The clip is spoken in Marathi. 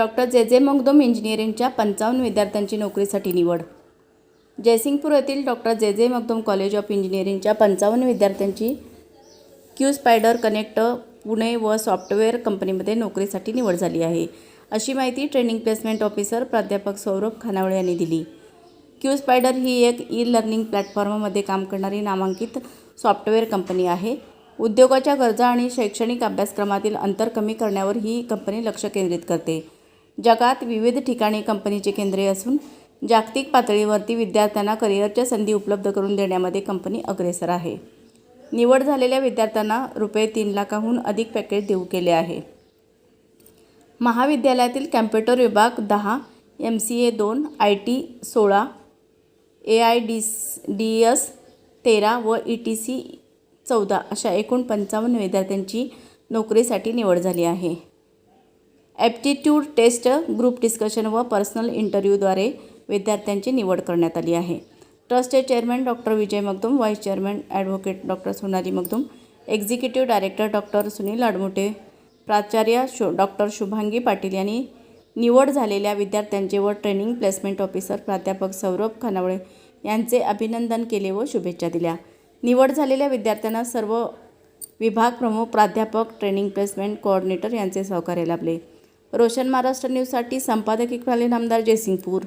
डॉक्टर जे जे मगदुम इंजिनिअरिंगच्या पंचावन्न विद्यार्थ्यांची नोकरीसाठी निवड. जयसिंगपूर येथील डॉक्टर जे जे मगदोम कॉलेज ऑफ इंजिनिअरिंगच्या पंचावन्न विद्यार्थ्यांची क्यू स्पायडर कनेक्ट पुणे व सॉफ्टवेअर कंपनीमध्ये नोकरीसाठी निवड झाली आहे. अशी माहिती ट्रेनिंग प्लेसमेंट ऑफिसर प्राध्यापक सौरभ खानावळे यांनी दिली. क्यू स्पायडर ही एक ई लर्निंग प्लॅटफॉर्ममध्ये काम करणारी नामांकित सॉफ्टवेअर कंपनी आहे. उद्योगाच्या गरजा आणि शैक्षणिक अभ्यासक्रमातील अंतर कमी करण्यावर ही कंपनी लक्ष केंद्रित करते. जगात विविध ठिकाणी कंपनीचे केंद्रे असून जागतिक पातळीवरती विद्यार्थ्यांना करिअरच्या संधी उपलब्ध करून देण्यामध्ये कंपनी अग्रेसर आहे. निवड झालेल्या विद्यार्थ्यांना रुपये तीन लाखाहून अधिक पॅकेज देऊ केले आहे. महाविद्यालयातील कॅम्प्युटर विभाग दहा एम सी ए दोन आय टी सोळा A I D D S तेरा व ई टी सी चौदा अशा एकूण पंचावन्न विद्यार्थ्यांची नोकरीसाठी निवड झाली आहे. ॲप्टिट्यूड टेस्ट ग्रुप डिस्कशन व पर्सनल इंटरव्ह्यूद्वारे विद्यार्थ्यांची निवड करण्यात आली आहे. ट्रस्टचे chairman doctor Vijay Magdum vice chairman advocate doctor Sonali Magdum executive director doctor Sunil Admute प्राचार्य शु डॉक्टर शुभांगी पाटील यांनी निवड झालेल्या विद्यार्थ्यांचे व ट्रेनिंग प्लेसमेंट ऑफिसर प्राध्यापक सौरभ खानावळे यांचे अभिनंदन केले व शुभेच्छा दिल्या. निवड झालेल्या विद्यार्थ्यांना सर्व विभाग प्रमुख प्राध्यापक ट्रेनिंग प्लेसमेंट कोऑर्डिनेटर यांचे सहकार्य लाभले. रोशन महाराष्ट्र न्यूजसाठी संपादक इक्बाल नामदार जयसिंगपूर